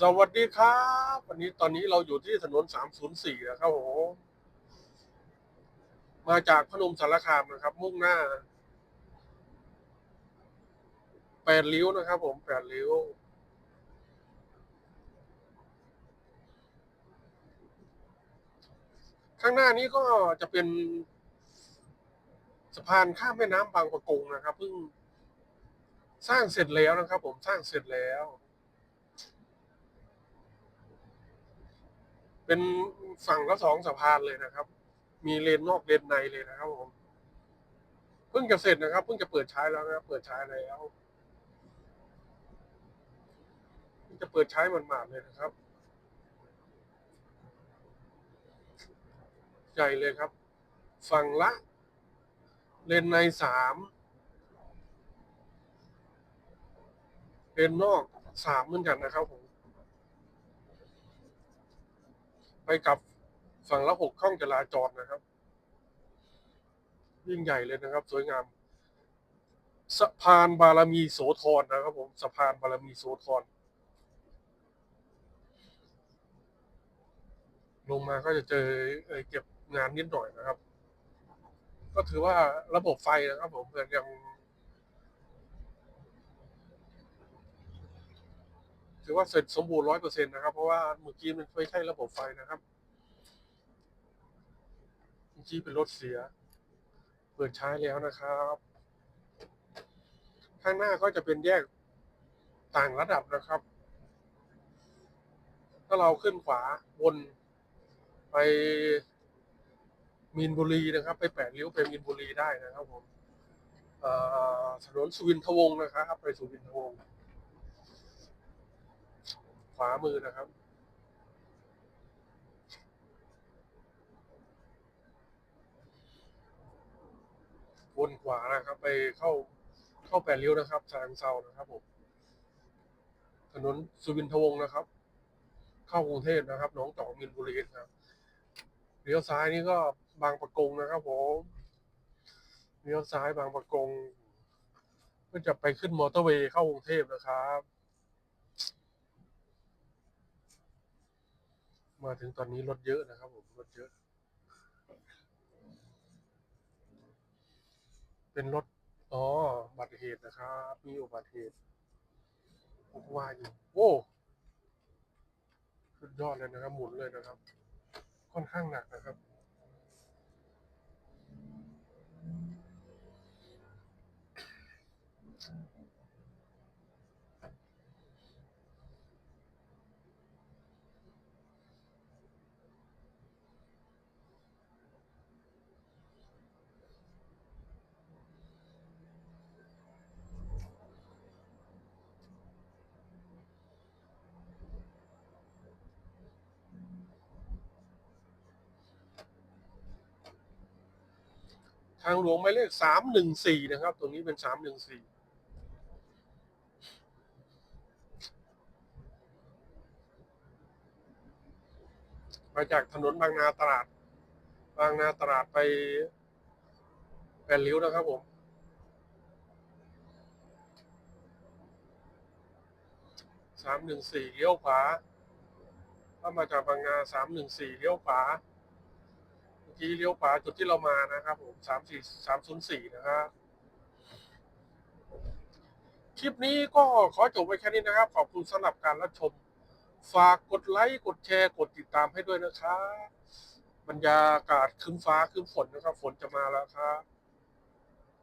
สวัสดีครับ วันนี้ตอนนี้เราอยู่ที่ถนน 304 นะครับผมมาจากพนมสารคามนะครับ มุ่งหน้าแปดริ้วนะครับ ผมแปดริ้ว ข้างหน้านี้ก็จะเป็นสะพานข้ามแม่น้ำบางประกงนะครับเพิ่งสร้างเสร็จแล้วนะครับ ผมสร้างเสร็จแล้ว เป็นฝั่งละสองสะพานเลยนะครับ มีเลนนอกเลนในเลยนะครับผมเพิ่งจะเสร็จนะครับเพิ่งจะเปิดใช้แล้วนะเปิดใช้แล้วเพิ่งจะเปิดใช้มันมาดๆเลยนะครับ ใหญ่เลยครับ ฝั่งละ เลนในสามเลนนอกสามเหมือนกันนะครับผม ไปกับฝั่งละหกช่องจราจรนะครับ ยิ่งใหญ่เลยนะครับ สวยงามสะพานบารมีโสธรนะครับ ผมสะพานบารมีโสธรลงมาก็จะเจอเก็บงานนิดหน่อยนะครับ ก็ถือว่าระบบไฟนะครับ ผมยัง ถือว่าเสร็จสมบูรณ์ร้อยเปอร์เซ็นต์นะครับ เพราะว่าเมื่อกี้มันไม่ใช่ระบบไฟนะครับเมื่อกี้เป็นรถเสีย เปิดใช้แล้วนะครับ ข้างหน้าก็จะเป็นแยกต่างระดับนะครับ ถ้าเราขึ้นขวาบนไปมีนบุรีนะครับ ไปแปดริ้ยวไปมีนบุรีได้นะครับผมถนนสุวินทวงศ์นะครับ ไปสุวินทวงศ์ ขวามือนะครับ วนขวานะครับ ไปเข้าเข้าแปดริ้ยวนะครับทางเซานะครับผมถนนสุวินทวงศ์นะครับ เข้ากรุงเทพนะครับหนองจอกมินบุรีนะครับเลี้ยวซ้ายนี่ก็บางประกงนะครับผมเลี้ยวซ้ายบางประกง ก็จะไปขึ้นมอเตอร์เวย์เข้ากรุงเทพนะครับ มาถึงตอนนี้รถเยอะนะครับผมรถเยอะ เป็นรถอ๋อบัตรเหตุนะครับ มีอุบัติเหตุว่าอยู่โอ้สุดยอดเลยนะครับ หมุนเลยนะครับ ค่อนข้างหนักนะครับ ทางหลวงหมายเลขสามหนึ่งสี่นะครับ ตรงนี้เป็นสามหนึ่งสี่มาจากถนนบางนาตลาด บางนาตลาดไปแปดริ้วนะครับผมสามหนึ่งสี่เลี้ยวขวาถ้ามาจากบางนาสามหนึ่งสี่เลี้ยวขวา กี้เลี้ยวขวาจุดที่เรามานะครับผมสามสี่สามศูนย์สี่นะครับคลิปนี้ก็ขอจบไว้แค่นี้นะครับ ขอบคุณสำหรับการรับชม ฝากกดไลค์กดแชร์กดติดตามให้ด้วยนะครับบรรยากาศคืมฟ้าคืมฝนนะครับ ฝนจะมาแล้วครับ